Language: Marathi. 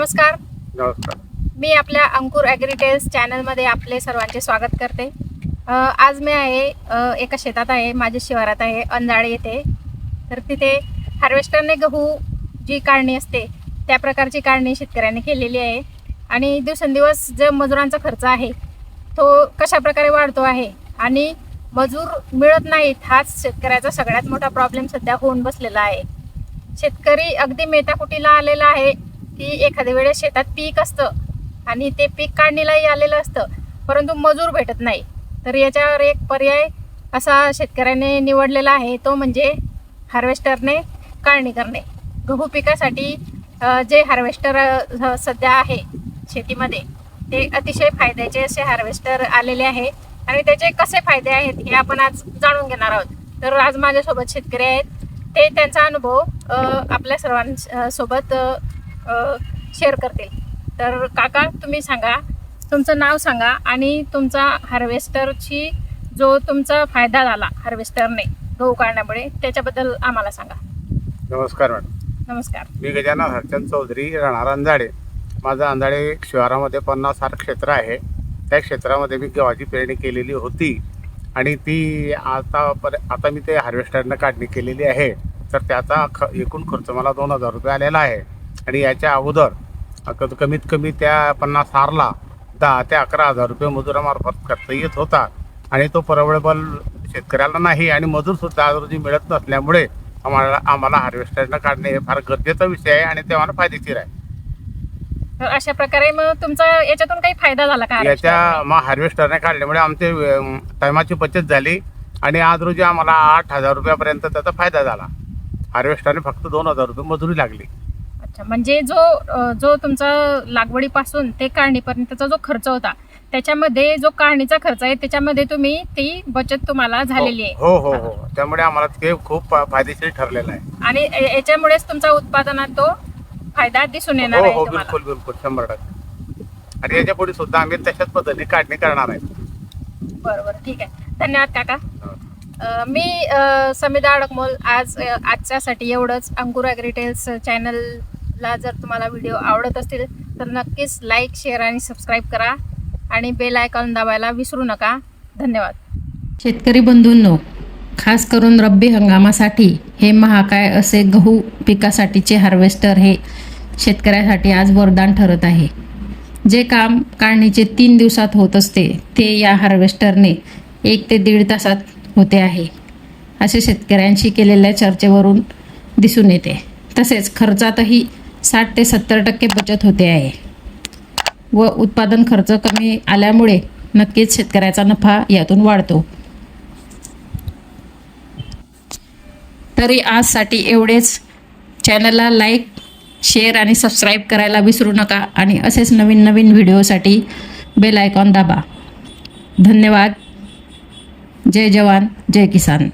नमस्कार. मी आपल्या अंकुर ॲग्रिटेल्स चॅनलमध्ये आपले सर्वांचे स्वागत करते. आज मी आहे एका शेतात आहे माझ्या शिवारात आहे अंजाळे येथे. तर तिथे हार्वेस्टरने गहू जी काढणी असते त्या प्रकारची काढणी शेतकऱ्यांनी केलेली आहे. आणि दिवसेंदिवस जो मजुरांचा खर्च आहे तो कशा प्रकारे वाढतो आहे आणि मजूर मिळत नाहीत हाच शेतकऱ्याचा सगळ्यात मोठा प्रॉब्लेम सध्या होऊन बसलेला आहे. शेतकरी अगदी मेटाकुटीला आलेला आहे की एखाद्या वेळेस शेतात पीक असतं आणि ते पीक काढणीलाही आलेलं असतं परंतु मजूर भेटत नाही. तर याच्यावर एक पर्याय असा शेतकऱ्याने निवडलेला आहे तो म्हणजे हार्वेस्टरने काढणी करणे. गहू पिकासाठी जे हार्वेस्टर सध्या आहे शेतीमध्ये ते अतिशय फायद्याचे असे हार्वेस्टर आलेले आहे. आणि त्याचे कसे फायदे आहेत हे आपण आज जाणून घेणार आहोत. तर आज माझ्यासोबत शेतकरी आहेत. ते त्यांचा अनुभव आपल्या सर्वांसोबत शेअर करतील. तर काका तुम्ही सांगा तुमचं नाव सांगा आणि तुमचा हार्वेस्टरची जो तुमचा फायदा झाला हार्वेस्टरने गहू काढण्यामुळे त्याच्याबद्दल आम्हाला सांगा. नमस्कार मॅडम. नमस्कार. मी गजानन हरचंद चौधरी राहणार अंधाडे माझं अंधाडे शहरामध्ये पन्नास साठ क्षेत्र आहे. त्या क्षेत्रामध्ये मी गव्हाची पेरणी केलेली होती आणि ती आता पर आता मी ते हार्वेस्टरनं काढणी केलेली आहे. तर त्याचा ख एकूण खर्च मला दोन हजार रुपये आलेला आहे. आणि याच्या अगोदर कमीत कमी त्या पन्नास हारला दहा ते अकरा हजार रुपये मजुरामार्फत खर्च येत होता. आणि तो परवडेबल शेतकऱ्याला नाही आणि मजूरसुद्धा आज रोजी मिळत नसल्यामुळे आम्हाला आम्हाला हार्वेस्टरनं काढणे हे फार गरजेचा विषय आहे आणि ते आम्हाला फायदेशीर आहे. तर अशा प्रकारे मग तुमचा याच्यातून काही फायदा झाला का याच्या? मग हार्वेस्टरने काढल्यामुळे आमचे टायमाची बचत झाली आणि आज रोजी आम्हाला आठ हजार रुपयापर्यंत त्याचा फायदा झाला. हार्वेस्टरने फक्त दोन हजार रुपये मजुरी लागली. अच्छा म्हणजे जो जो तुमचा लागवडीपासून ते काढणीपर्यंतचा जो खर्च होता त्याच्यामध्ये जो काढणीचा खर्च आहे त्याच्यामध्ये तुम्ही ती बचत तुम्हाला झालेली आहे. हो हो हो. त्यामुळे आम्हाला ते खूप फायदेशीर ठरलेलं आहे. आणि याच्यामुळेच तुमचा उत्पादनात तो फायदा दिसून येणार हो आहे हो बिलकुल बिलकुल. शंभर टक्के. आणि याच्यापुढे सुद्धा आम्ही तशाच पद्धतीने काढणी करणार आहे. बरं बरं. ठीक आहे. धन्यवाद काका. मी अ, समिधा अडकमोल आज आजच्यासाठी एवढंच. अंकुर ॲग्रिटेल्स ला जर तुम्हाला व्हिडिओ आवडत असतील तर नक्कीच लाईक शेअर आणि सबस्क्राईब करा. आणि बेल आयकॉन दाबायला विसरू नका. धन्यवाद. शेतकरी बंधूंनो खास करून रब्बी हंगामासाठी हे महाकाय असे गहू पिकासाठीचे हार्वेस्टर हे शेतकऱ्यासाठी आज वरदान ठरत आहे. जे काम काढणीचे तीन दिवसात होत असते ते या हार्वेस्टरने एक ते दीड तासात होते आहे. असे शेतकऱ्यांशी केलेल्या चर्चेवरून दिसून येते. तसेच खर्चातही साठ ते सत्तर टक्के बचत होते आहे. व उत्पादन खर्च कमी आल्यामुळे नक्कीच शेतकऱ्याचा नफा यातून वाढतो. तरी आजसाठी एवढेच. चॅनलला लाईक शेअर आणि सबस्क्राईब करायला विसरू नका आणि असेच नवीन नवीन व्हिडिओसाठी बेल आयकॉन दाबा. धन्यवाद. जय जवान जय किसान.